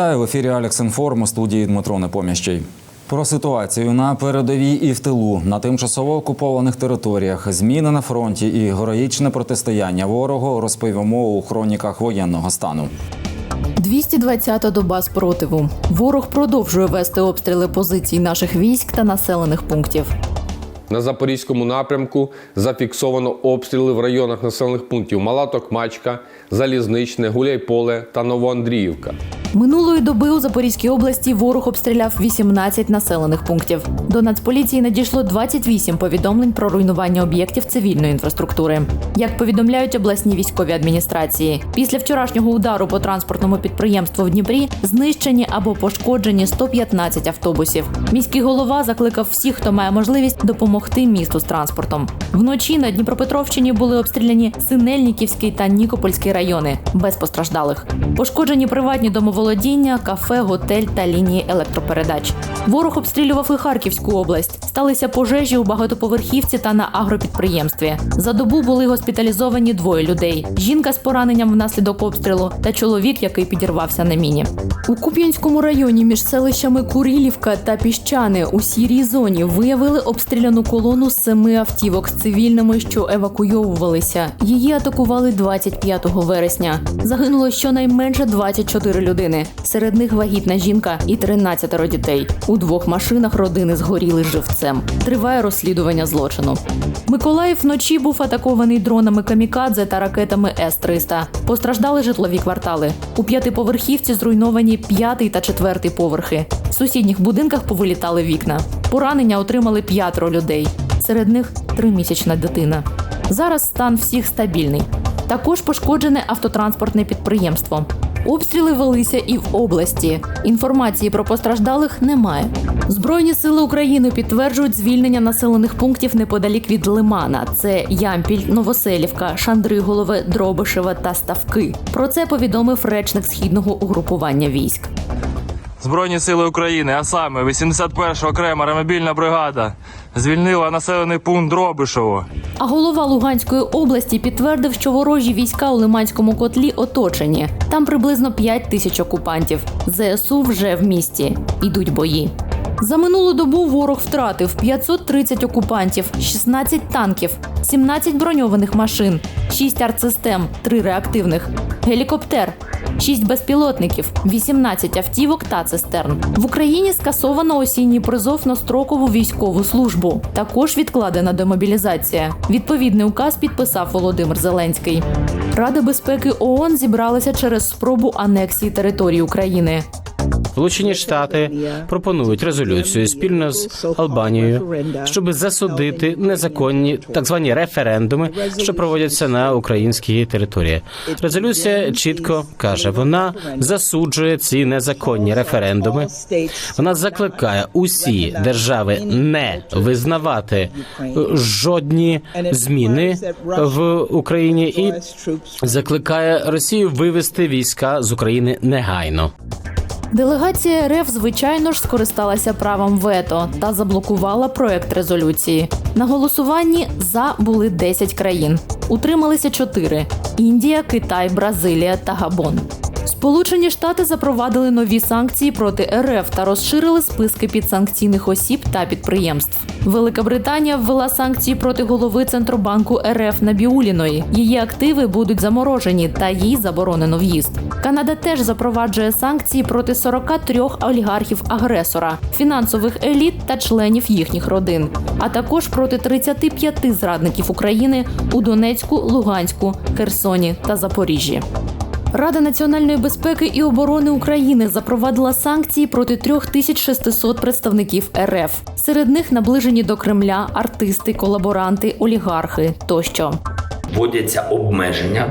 Вітаю в ефірі Алекс Інформ у студії Дмитро Непоміщий. Про ситуацію на передовій і в тилу на тимчасово окупованих територіях, зміни на фронті і героїчне протистояння ворогу розповімо у хроніках воєнного стану. 220-та доба спротиву. Ворог продовжує вести обстріли позицій наших військ та населених пунктів. На запорізькому напрямку зафіксовано обстріли в районах населених пунктів Мала Токмачка, Залізничне, Гуляйполе та Новоандріївка. Минулої доби у Запорізькій області ворог обстріляв 18 населених пунктів. До Нацполіції надійшло 28 повідомлень про руйнування об'єктів цивільної інфраструктури. Як повідомляють обласні військові адміністрації, після вчорашнього удару по транспортному підприємству в Дніпрі знищені або пошкоджені 115 автобусів. Міський голова закликав всіх, хто має можливість допомогти місту з транспортом. Вночі на Дніпропетровщині були обстріляні Синельниківський та Нікопольський райони без постраждалих. Пошкоджені приватні домоволодіння, кафе, готель та лінії електропередач. Ворог обстрілював і Харківську область. Сталися пожежі у багатоповерхівці та на агропідприємстві. За добу були госпіталізовані двоє людей: жінка з пораненням внаслідок обстрілу та чоловік, який підірвався на міні. У Куп'янському районі між селищами Курилівка та Піщани у сірій зоні виявили обстріляну колону семи автівок з цивільними, що евакуйовувалися. Її атакували 25 вересня. Загинуло щонайменше 24 людини. Серед них вагітна жінка і 13 дітей. У двох машинах родини згоріли живцем. Триває розслідування злочину. Миколаїв вночі був атакований дронами камікадзе та ракетами С-300. Постраждали житлові квартали. У п'ятиповерхівці зруйновані п'ятий та четвертий поверхи. В сусідніх будинках повилітали вікна. Поранення отримали п'ятеро людей. Серед них тримісячна дитина. Зараз стан всіх стабільний. Також пошкоджене автотранспортне підприємство. Обстріли велися і в області. Інформації про постраждалих немає. Збройні сили України підтверджують звільнення населених пунктів неподалік від Лимана. Це Ямпіль, Новоселівка, Шандриголове, Дробишева та Ставки. Про це повідомив речник східного угрупування військ. Збройні сили України, а саме 81 окрема ремобільна бригада, звільнила населений пункт Дробишово. А голова Луганської області підтвердив, що ворожі війська у Лиманському котлі оточені. Там приблизно 5 тисяч окупантів. ЗСУ вже в місті. Ідуть бої. За минулу добу ворог втратив 530 окупантів, 16 танків, 17 броньованих машин, 6 артсистем, 3 реактивних, гелікоптер, 6 безпілотників, 18 автівок та цистерн. В Україні скасовано осінній призов на строкову військову службу. Також відкладена демобілізація. Відповідний указ підписав Володимир Зеленський. Рада безпеки ООН зібралася через спробу анексії території України. Сполучені Штати пропонують резолюцію спільно з Албанією, щоб засудити незаконні так звані референдуми, що проводяться на українській території. Резолюція чітко каже, вона засуджує ці незаконні референдуми. Вона закликає усі держави не визнавати жодні зміни в Україні і закликає Росію вивести війська з України негайно. Делегація РФ, звичайно ж, скористалася правом вето та заблокувала проект резолюції. На голосуванні за були 10 країн. Утрималися 4: Індія, Китай, Бразилія та Габон. Сполучені Штати запровадили нові санкції проти РФ та розширили списки підсанкційних осіб та підприємств. Велика Британія ввела санкції проти голови Центробанку РФ Набіуліної. Її активи будуть заморожені та їй заборонено в'їзд. Канада теж запроваджує санкції проти 43 олігархів агресора, фінансових еліт та членів їхніх родин, а також проти 35 зрадників України у Донецьку, Луганську, Херсоні та Запоріжжі. Рада національної безпеки і оборони України запровадила санкції проти 3600 представників РФ. Серед них наближені до Кремля артисти, колаборанти, олігархи тощо. вводяться обмеження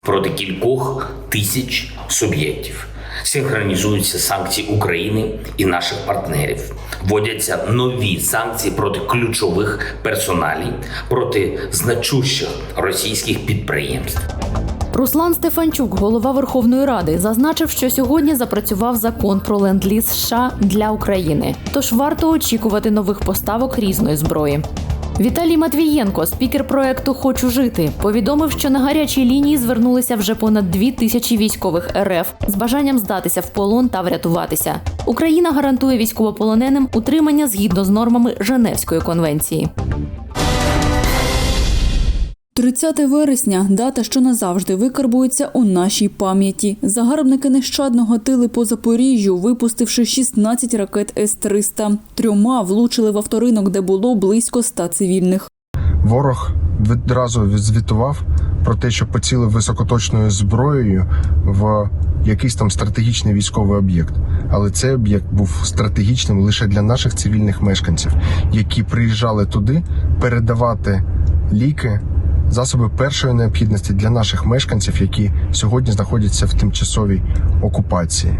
проти кількох тисяч суб'єктів. Синхронізуються санкції України і наших партнерів. Вводяться нові санкції проти ключових персоналій, проти значущих російських підприємств. Руслан Стефанчук, голова Верховної Ради, зазначив, що сьогодні запрацював закон про ленд-ліз США для України. Тож варто очікувати нових поставок різної зброї. Віталій Матвієнко, спікер проекту Хочу жити, повідомив, що на гарячій лінії звернулися вже понад дві тисячі військових РФ з бажанням здатися в полон та врятуватися. Україна гарантує військовополоненим утримання згідно з нормами Женевської конвенції. 30 вересня дата, що назавжди викарбується у нашій пам'яті. Загарбники нещадно гатили по Запоріжжю, випустивши 16 ракет С-300. Трьома влучили в авторинок, де було близько ста цивільних. Ворог відразу звітував про те, що поцілив високоточною зброєю в якийсь там стратегічний військовий об'єкт. Але цей об'єкт був стратегічним лише для наших цивільних мешканців, які приїжджали туди передавати ліки, засоби першої необхідності для наших мешканців, які сьогодні знаходяться в тимчасовій окупації.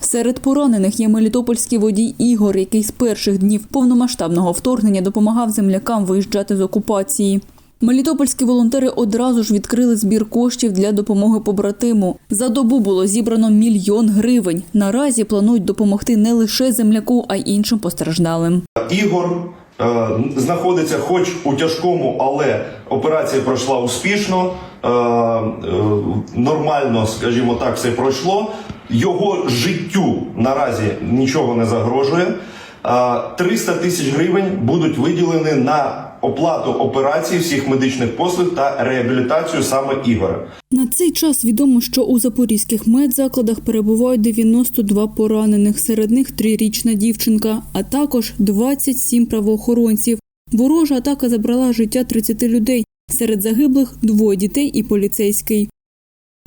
Серед поранених є мелітопольський водій Ігор, який з перших днів повномасштабного вторгнення допомагав землякам виїжджати з окупації. Мелітопольські волонтери одразу ж відкрили збір коштів для допомоги побратиму. За добу було зібрано мільйон гривень. Наразі планують допомогти не лише земляку, а й іншим постраждалим. Ігор знаходиться хоч у тяжкому, але операція пройшла успішно, е, е, нормально, скажімо так, все пройшло. Його життю наразі нічого не загрожує. Е, 300 тисяч гривень будуть виділені на оплату операцій всіх медичних послуг та реабілітацію саме Ігора. На цей час відомо, що у запорізьких медзакладах перебувають 92 поранених, серед них трирічна дівчинка, а також 27 правоохоронців. Ворожа атака забрала життя 30 людей. Серед загиблих двоє дітей і поліцейський.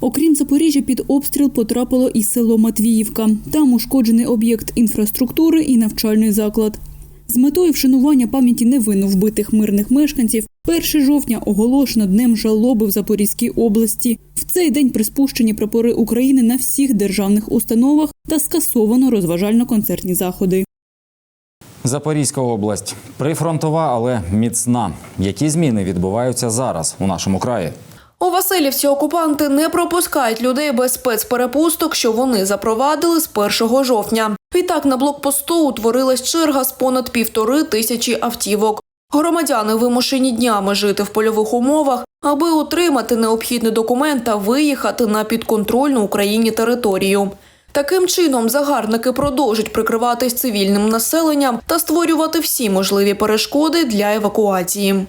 Окрім Запоріжжя, під обстріл потрапило і село Матвіївка. Там ушкоджений об'єкт інфраструктури і навчальний заклад. З метою вшанування пам'яті невинно вбитих мирних мешканців 1 жовтня оголошено днем жалоби в Запорізькій області. В цей день приспущені прапори України на всіх державних установах та скасовано розважально-концертні заходи. Запорізька область прифронтова, але міцна. Які зміни відбуваються зараз у нашому краї? У Васильівці окупанти не пропускають людей без спецперепусток, що вони запровадили з 1 жовтня. Відтак на блокпосту утворилась черга з понад півтори тисячі автівок. Громадяни вимушені днями жити в польових умовах, аби отримати необхідний документ та виїхати на підконтрольну Україні територію. Таким чином, загарбники продовжать прикриватись цивільним населенням та створювати всі можливі перешкоди для евакуації.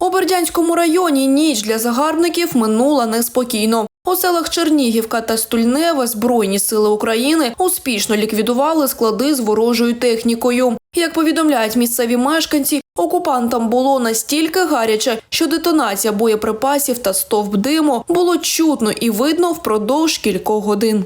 У Бердянському районі ніч для загарбників минула неспокійно. У селах Чернігівка та Стульневе Збройні сили України успішно ліквідували склади з ворожою технікою. Як повідомляють місцеві мешканці, окупантам було настільки гаряче, що детонація боєприпасів та стовп диму було чутно і видно впродовж кількох годин.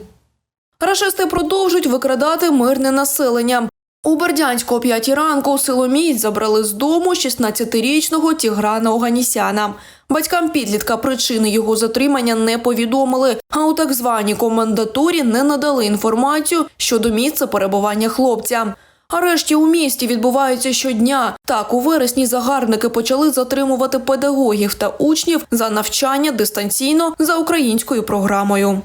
Рашисти продовжують викрадати мирне населення. У Бердянську о 5 ранку силоміць забрали з дому 16-річного Тіграна Оганісяна. Батькам підлітка причини його затримання не повідомили, а у так званій комендатурі не надали інформацію щодо місця перебування хлопця. Арешті у місті відбуваються щодня. Так, у вересні загарбники почали затримувати педагогів та учнів за навчання дистанційно за українською програмою.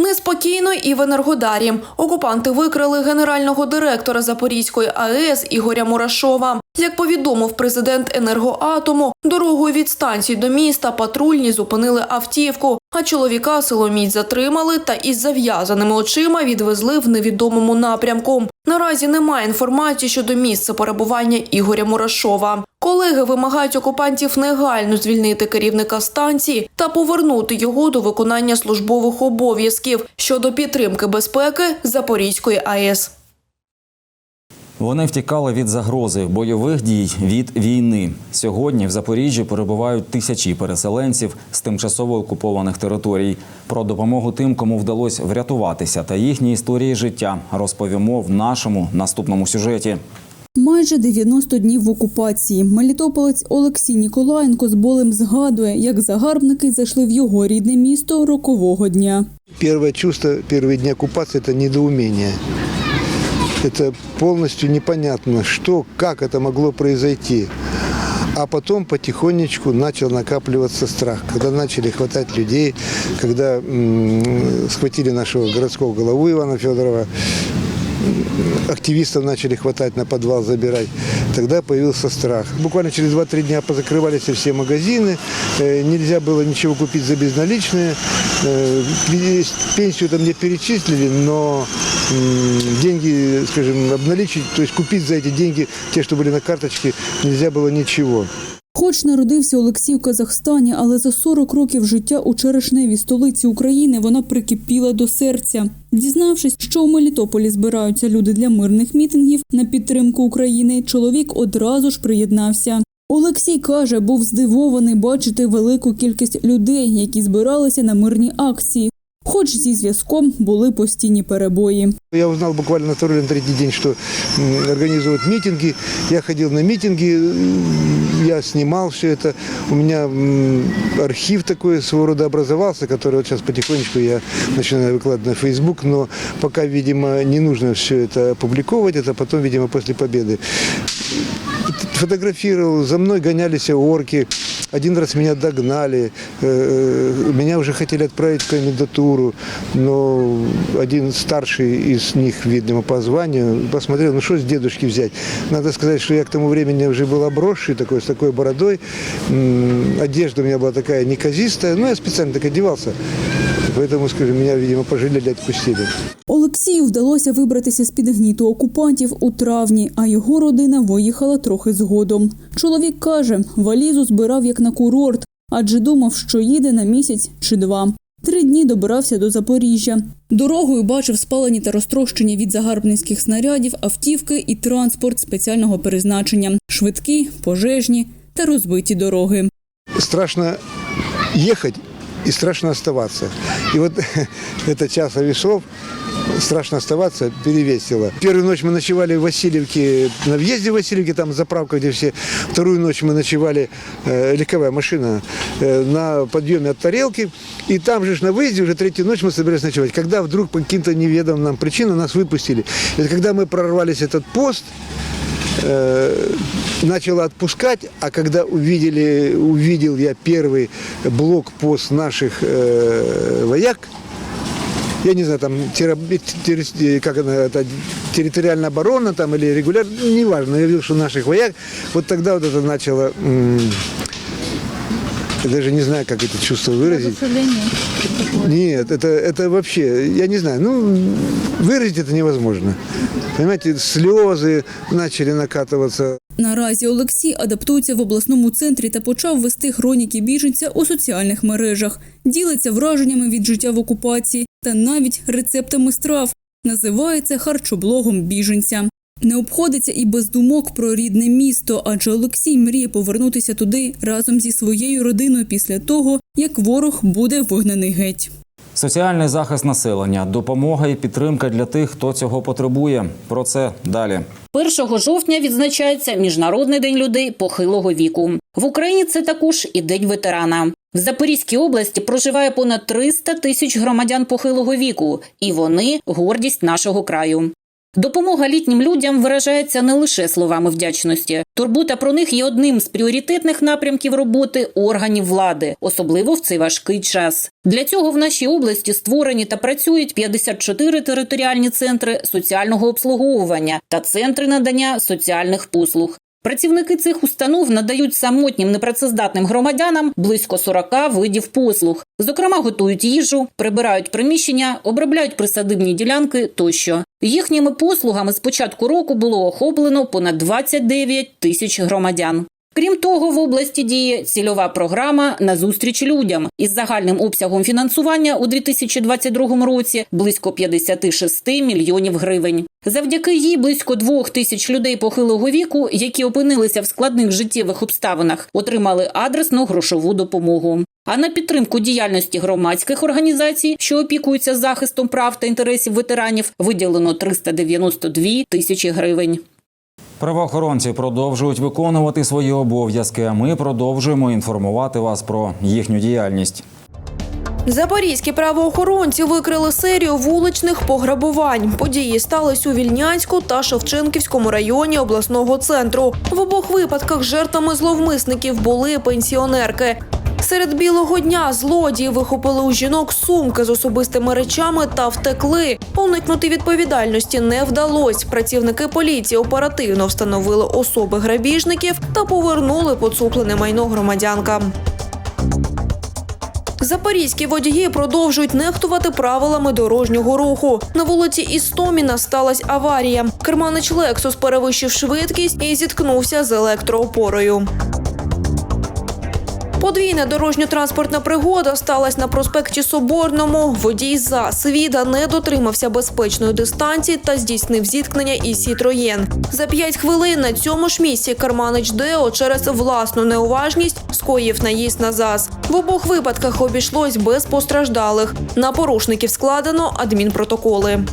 Неспокійно і в Енергодарі. Окупанти викрили генерального директора Запорізької АЕС Ігоря Мурашова. Як повідомив президент енергоатому, дорогою від станції до міста патрульні зупинили автівку, а чоловіка силоміць затримали та із зав'язаними очима відвезли в невідомому напрямку. Наразі немає інформації щодо місця перебування Ігоря Мурашова. Колеги вимагають окупантів негайно звільнити керівника станції та повернути його до виконання службових обов'язків щодо підтримки безпеки Запорізької АЕС. Вони втікали від загрози бойових дій від війни. Сьогодні в Запоріжжі перебувають тисячі переселенців з тимчасово окупованих територій. Про допомогу тим, кому вдалося врятуватися, та їхні історії життя розповімо в нашому наступному сюжеті. Майже 90 днів в окупації. Мелітополець Олексій Ніколаєнко з болем згадує, як загарбники зайшли в його рідне місто рокового дня. Первое чувство, первые дни оккупации – это недоумение. Это полностью непонятно, что, как это могло произойти. А потом потихонечку начал накапливаться страх. Когда начали хватать людей, когда м, схватили нашего городского голову Ивана Федорова, активистов начали хватать на подвал, забирать. Тогда появился страх. Буквально через 2-3 дня позакрывались все магазины, э, нельзя было ничего купить за безналичные. Э, Пенсию там мне перечислили, но м, деньги, скажем, обналичить, то есть купить за эти деньги, те, что были на карточке, нельзя было ничего. Хоч народився Олексій в Казахстані, але за 40 років життя у черешневій столиці України вона прикипіла до серця. Дізнавшись, що у Мелітополі збираються люди для мирних мітингів на підтримку України, чоловік одразу ж приєднався. Олексій каже, був здивований бачити велику кількість людей, які збиралися на мирні акції. Хоч зі зв'язком були постійні перебої. Я узнал буквально на второй или на третий день, что м, организуют митинги. Я ходил на митинги, м, я снимал все это. У меня м, архив такой своего рода образовался, который вот сейчас потихонечку я начинаю выкладывать на Facebook, но пока, видимо, не нужно все это опубликовывать, это потом, видимо, после победы. Фотографировал, за мной гонялись орки. Один раз меня догнали, э, меня уже хотели отправить в комендатуру, но один старший из них, видимо, по званию, посмотрел, ну что с дедушки взять. Надо сказать, что я к тому времени уже был обросший, такой, с такой бородой. М, Одежда у меня была такая неказистая, но я специально так одевался. Поэтому, скажем, меня, видимо, пожалели, отпустили. Олексію вдалося вибратися з-під гніту окупантів у травні, а його родина виїхала трохи згодом. Чоловік каже, валізу збирав як на курорт, адже думав, що їде на місяць чи два. Три дні добирався до Запоріжжя. Дорогою бачив спалені та розтрощені від загарбницьких снарядів автівки і транспорт спеціального призначення, швидкі, пожежні та розбиті дороги. страшно ехать и страшно оставаться. И вот это часа весов, страшно оставаться, перевесило. Первую ночь мы ночевали в Васильевке, на въезде в Васильевке, там заправка, где все. Вторую ночь мы ночевали, э, легковая машина, э, на подъеме от тарелки. И там же на выезде уже третью ночь мы собирались ночевать. Когда вдруг по каким-то неведомым нам причинам нас выпустили. Это когда мы прорвались этот пост, э, начало отпускать, а когда увидели, увидел я первый блокпост наших э, вояк, я не знаю, там терро- терро- как она, это, территориальная оборона там или регулярно, неважно, я видел, что наших вояк, вот тогда вот это начало, я даже не знаю, как это чувство выразить. Нет, это, это вообще, я не знаю, ну, выразить это невозможно. Понимаете, слезы начали накатываться. Наразі Олексій адаптується в обласному центрі та почав вести хроніки біженця у соціальних мережах, ділиться враженнями від життя в окупації та навіть рецептами страв. Називається харчоблогом біженця. Не обходиться і без думок про рідне місто, адже Олексій мріє повернутися туди разом зі своєю родиною після того, як ворог буде вигнаний геть. Соціальний захист населення, допомога і підтримка для тих, хто цього потребує. Про це далі. 1 жовтня відзначається Міжнародний день людей похилого віку. В Україні це також і День ветерана. В Запорізькій області проживає понад 300 тисяч громадян похилого віку, і вони гордість нашого краю. Допомога літнім людям виражається не лише словами вдячності. Турбота про них є одним з пріоритетних напрямків роботи органів влади, особливо в цей важкий час. Для цього в нашій області створені та працюють 54 територіальні центри соціального обслуговування та центри надання соціальних послуг. Працівники цих установ надають самотнім непрацездатним громадянам близько 40 видів послуг. Зокрема, готують їжу, прибирають приміщення, обробляють присадибні ділянки тощо. Їхніми послугами з початку року було охоплено понад 29 тисяч громадян. Крім того, в області діє цільова програма на зустріч людям із загальним обсягом фінансування у 2022 році близько 56 мільйонів гривень. Завдяки їй близько двох тисяч людей похилого віку, які опинилися в складних життєвих обставинах, отримали адресну грошову допомогу. А на підтримку діяльності громадських організацій, що опікуються захистом прав та інтересів ветеранів, виділено 392 тисячі гривень. Правоохоронці продовжують виконувати свої обов'язки. А ми продовжуємо інформувати вас про їхню діяльність. Запорізькі правоохоронці викрили серію вуличних пограбувань. Події стались у Вільнянську та Шевченківському районі обласного центру. В обох випадках жертвами зловмисників були пенсіонерки. Серед білого дня злодії вихопили у жінок сумки з особистими речами та втекли. Уникнути відповідальності не вдалось. Працівники поліції оперативно встановили особи грабіжників та повернули поцуплене майно громадянкам. Запорізькі водії продовжують нехтувати правилами дорожнього руху. На вулиці Істоміна сталася аварія. Керманич Лексус перевищив швидкість і зіткнувся з електроопорою. Подвійна дорожньо-транспортна пригода сталася на проспекті Соборному. Водій за свіда не дотримався безпечної дистанції та здійснив зіткнення із Сітроєн. За п'ять хвилин на цьому ж місці Карманич Део через власну неуважність скоїв наїзд на ЗАЗ. В обох випадках обійшлось без постраждалих. На порушників складено адмінпротоколи.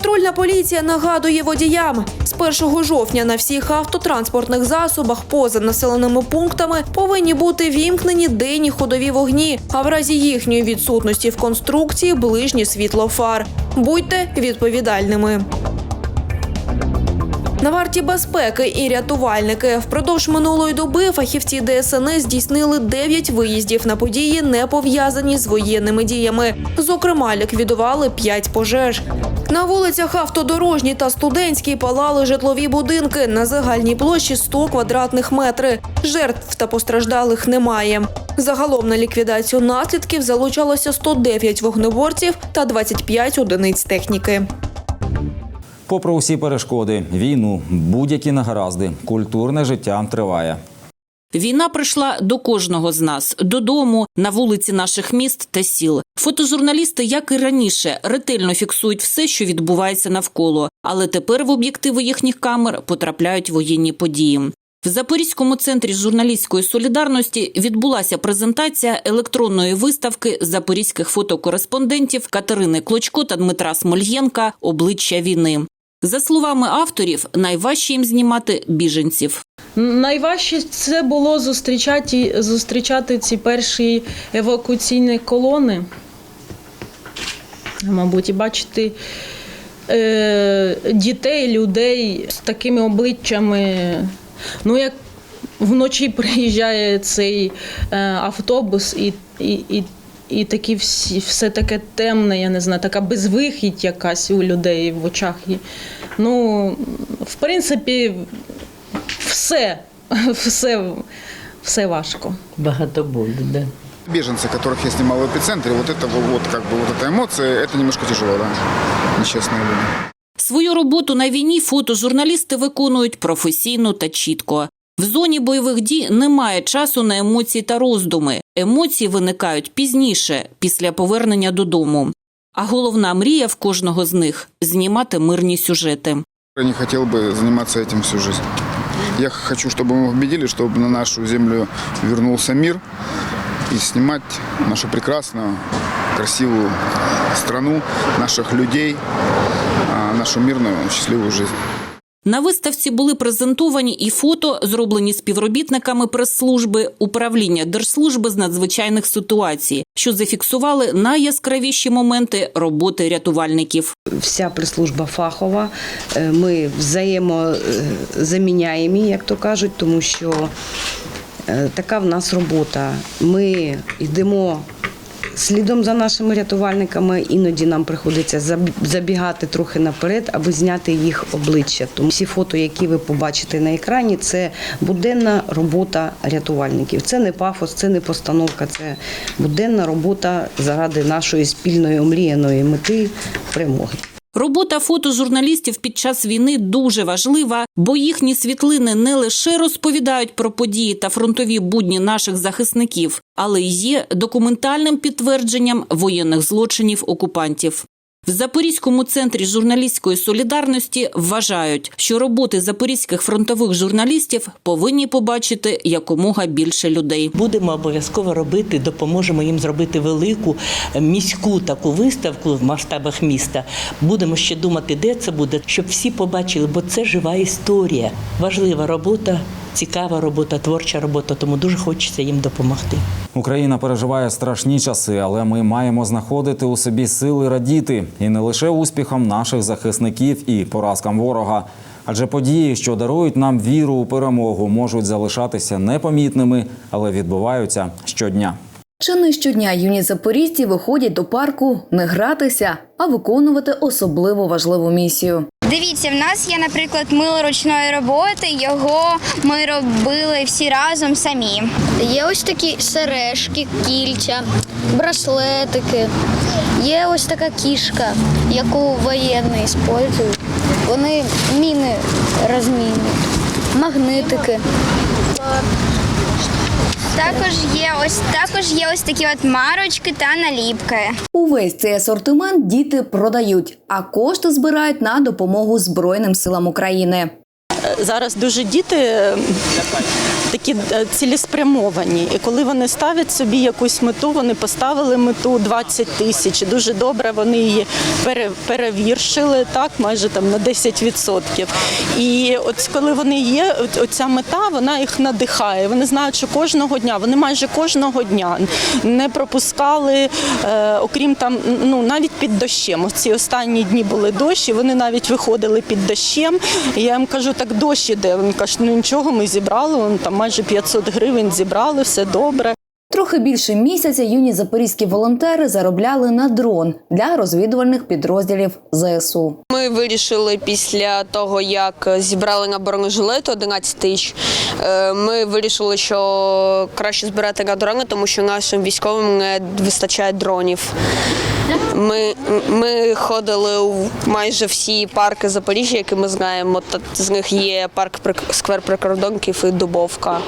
Патрульна поліція нагадує водіям. З 1 жовтня на всіх автотранспортних засобах поза населеними пунктами повинні бути вімкнені денні ходові вогні, а в разі їхньої відсутності в конструкції ближні світло фар. Будьте відповідальними. На варті безпеки і рятувальники впродовж минулої доби фахівці ДСНС здійснили 9 виїздів на події, не пов'язані з воєнними діями. Зокрема, ліквідували 5 пожеж. На вулицях Автодорожній та Студентській палали житлові будинки на загальній площі 100 квадратних метри. Жертв та постраждалих немає. Загалом на ліквідацію наслідків залучалося 109 вогнеборців та 25 одиниць техніки. Попри усі перешкоди, війну, будь-які негаразди, культурне життя триває. Війна прийшла до кожного з нас додому, на вулиці наших міст та сіл. Фотожурналісти, як і раніше, ретельно фіксують все, що відбувається навколо, але тепер в об'єктиви їхніх камер потрапляють воєнні події. В Запорізькому центрі журналістської солідарності відбулася презентація електронної виставки запорізьких фотокореспондентів Катерини Клочко та Дмитра Смольєнка Обличчя війни. За словами авторів, найважче їм знімати біженців. Найважче це було зустрічати, зустрічати ці перші евакуаційні колони. Мабуть, і бачити е, дітей, людей з такими обличчями. Ну, як вночі приїжджає цей е, автобус і, і, і, і такі всі, все таке темне, я не знаю, така безвихідь якась у людей в очах. І, Ну, в принципі, все, все, все важко. Багато болю, да. Беженцы, которых я снимал в эпицентре, вот это вот, как бы вот эта эмоция, это немножко тяжело, да, нечестное время. Свою роботу на війні фотожурналісти виконують професійно та чітко. В зоні бойових дій немає часу на емоції та роздуми. Емоції виникають пізніше, після повернення додому. А головна мрія в кожного з них знімати мирні сюжети. Я не хотел бы заниматься этим всю жизнь. Я хочу, чтобы мы победили, чтобы на нашу землю вернулся мир и снимать нашу прекрасную, красивую страну, наших людей, а, нашу мирную, счастливую жизнь. На виставці були презентовані і фото, зроблені співробітниками прес-служби управління Держслужби з надзвичайних ситуацій, що зафіксували найяскравіші моменти роботи рятувальників. Вся прес-служба фахова. Е, Ми взаємозаміняємі, як то кажуть, тому що е, така в нас робота. Ми йдемо. Слідом за нашими рятувальниками іноді нам приходиться забігати трохи наперед, аби зняти їх обличчя. Тому всі фото, які ви побачите на екрані, це буденна робота рятувальників. Це не пафос, це не постановка, це буденна робота заради нашої спільної омріяної мети перемоги. Робота фотожурналістів під час війни дуже важлива, бо їхні світлини не лише розповідають про події та фронтові будні наших захисників, але й є документальним підтвердженням воєнних злочинів окупантів. В Запорізькому центрі журналістської солідарності вважають, що роботи запорізьких фронтових журналістів повинні побачити якомога більше людей. Будемо обов'язково робити, допоможемо їм зробити велику е, міську таку виставку в масштабах міста. Будемо ще думати, де це буде, щоб всі побачили, бо це жива історія. Важлива робота, цікава робота, творча робота, тому дуже хочеться їм допомогти. Україна переживає страшні часи, але ми маємо знаходити у собі сили радіти і не лише успіхам наших захисників і поразкам ворога. Адже події, що дарують нам віру у перемогу, можуть залишатися непомітними, але відбуваються щодня. Чи не щодня юні запорізьці виходять до парку не гратися, а виконувати особливо важливу місію. Дивіться, в нас є, наприклад, мило ручної роботи. Його ми робили всі разом самі. Є ось такі сережки, кільця, браслетики. Є ось така кішка, яку воєнні використовують. Вони міни розмінюють, магнитики. Також є ось також є ось такі от марочки та наліпки. Увесь цей асортимент діти продають, а кошти збирають на допомогу Збройним силам України. Зараз дуже діти такі е, цілеспрямовані. І коли вони ставлять собі якусь мету, вони поставили мету 20 тисяч. Дуже добре вони її перевіршили так, майже там на 10%. І от коли вони є, оця мета, вона їх надихає. Вони знають, що кожного дня, вони майже кожного дня не пропускали, е, окрім там, ну навіть під дощем. Ці останні дні були дощі, вони навіть виходили під дощем. Я їм кажу, так дощ іде. Вони кажуть, ну нічого, ми зібрали, вон там майже 500 гривень зібрали, все добре. Трохи більше місяця юні запорізькі волонтери заробляли на дрон для розвідувальних підрозділів ЗСУ. Ми вирішили після того, як зібрали на бронежилет 11 тисяч. е, Ми вирішили, що краще збирати на дрони, тому що нашим військовим не вистачає дронів. Ми, ми ходили у майже всі парки Запоріжжя, які ми знаємо. Та з них є парк сквер прикордонків і Дубовка.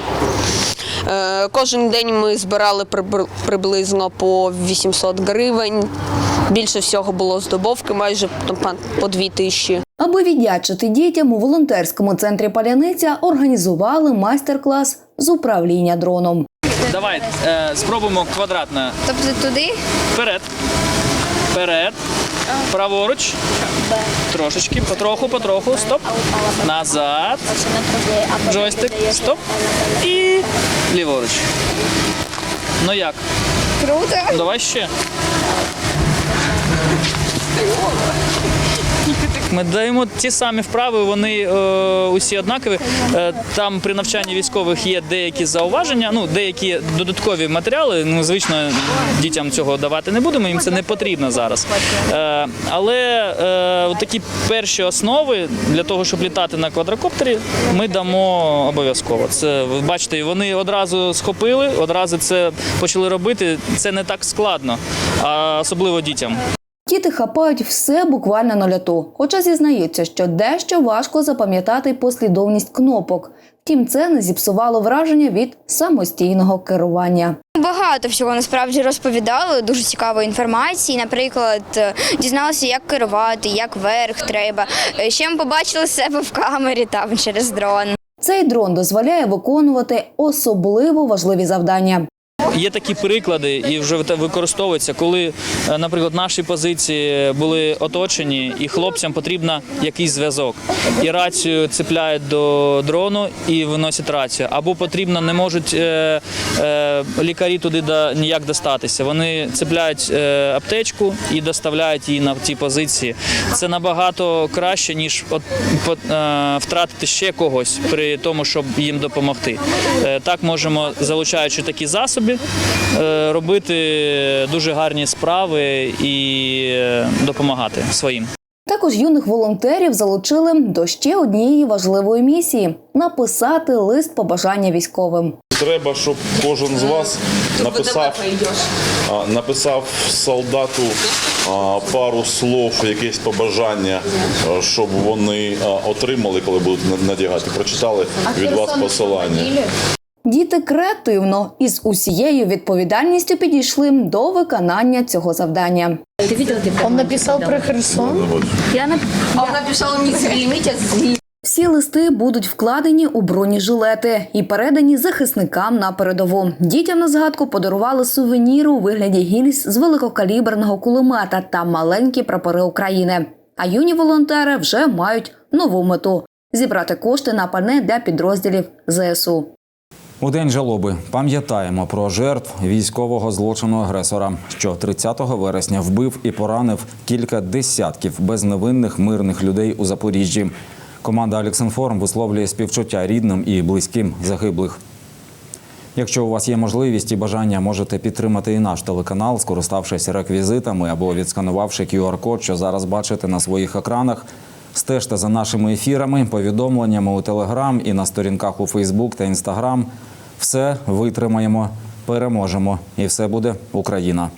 Е, Кожен день ми збирали прибр- приблизно по 800 гривень. Більше всього було з Дубовки, майже по 2 тисячі. Аби віддячити дітям у волонтерському центрі Паляниця організували майстер-клас з управління дроном. Давай е, спробуємо квадратно. Тобто туди Вперед. Вперед. Праворуч. Трошечки, потроху, потроху. Стоп. Назад. Джойстик. Стоп. І ліворуч. Ну як? круто. Давай ще. Ми даємо ті самі вправи, вони е, усі однакові. Е, там при навчанні військових є деякі зауваження, ну деякі додаткові матеріали. Ну, звично, дітям цього давати не будемо, їм це не потрібно зараз. Е, але такі перші основи для того, щоб літати на квадрокоптері, ми дамо обов'язково. Це бачите, вони одразу схопили, одразу це почали робити. Це не так складно, особливо дітям. Діти хапають все буквально на льоту, хоча зізнаються, що дещо важко запам'ятати послідовність кнопок. Втім, це не зіпсувало враження від самостійного керування. Багато всього насправді розповідали, дуже цікавої інформації. Наприклад, е, дізналася, як керувати, як верх треба. Е, Ще ми побачили себе в камері там через дрон. Цей дрон дозволяє виконувати особливо важливі завдання. Є такі приклади, і вже використовуються, коли, е, наприклад, наші позиції були оточені, і хлопцям потрібен якийсь зв'язок. І рацію цепляють до дрону і виносять рацію. Або потрібно, не можуть е, е, лікарі туди да, ніяк достатися. Вони цепляють е, аптечку і доставляють її на ті позиції. Це набагато краще, ніж от, по- е, втратити ще когось при тому, щоб їм допомогти. Е, так можемо, залучаючи такі засоби, е, робити дуже гарні справи і е, допомагати своїм. Також юних волонтерів залучили до ще однієї важливої місії написати лист побажання військовим. Треба, щоб кожен з вас написав, написав солдату пару слов, якесь побажання, щоб вони отримали, коли будуть надягати. Прочитали від вас посилання. Діти креативно і з усією відповідальністю підійшли до виконання цього завдання. Он написал про Херсон. Я нап... Он написав не звільніть. Всі листи будуть вкладені у бронежилети і передані захисникам на передову. Дітям на згадку подарували сувеніри у вигляді гільз з великокаліберного кулемета та маленькі прапори України. А юні волонтери вже мають нову мету зібрати кошти на пальне для підрозділів ЗСУ. У день жалоби пам'ятаємо про жертв військового злочину агресора, що 30 вересня вбив і поранив кілька десятків безневинних мирних людей у Запоріжжі. Команда Аліксинформ висловлює співчуття рідним і близьким загиблих. Якщо у вас є можливість і бажання, можете підтримати і наш телеканал, скориставшись реквізитами або відсканувавши QR-код, що зараз бачите на своїх екранах. Стежте за нашими ефірами, повідомленнями у Телеграм і на сторінках у Фейсбук та Інстаграм. Все витримаємо, переможемо, і все буде Україна.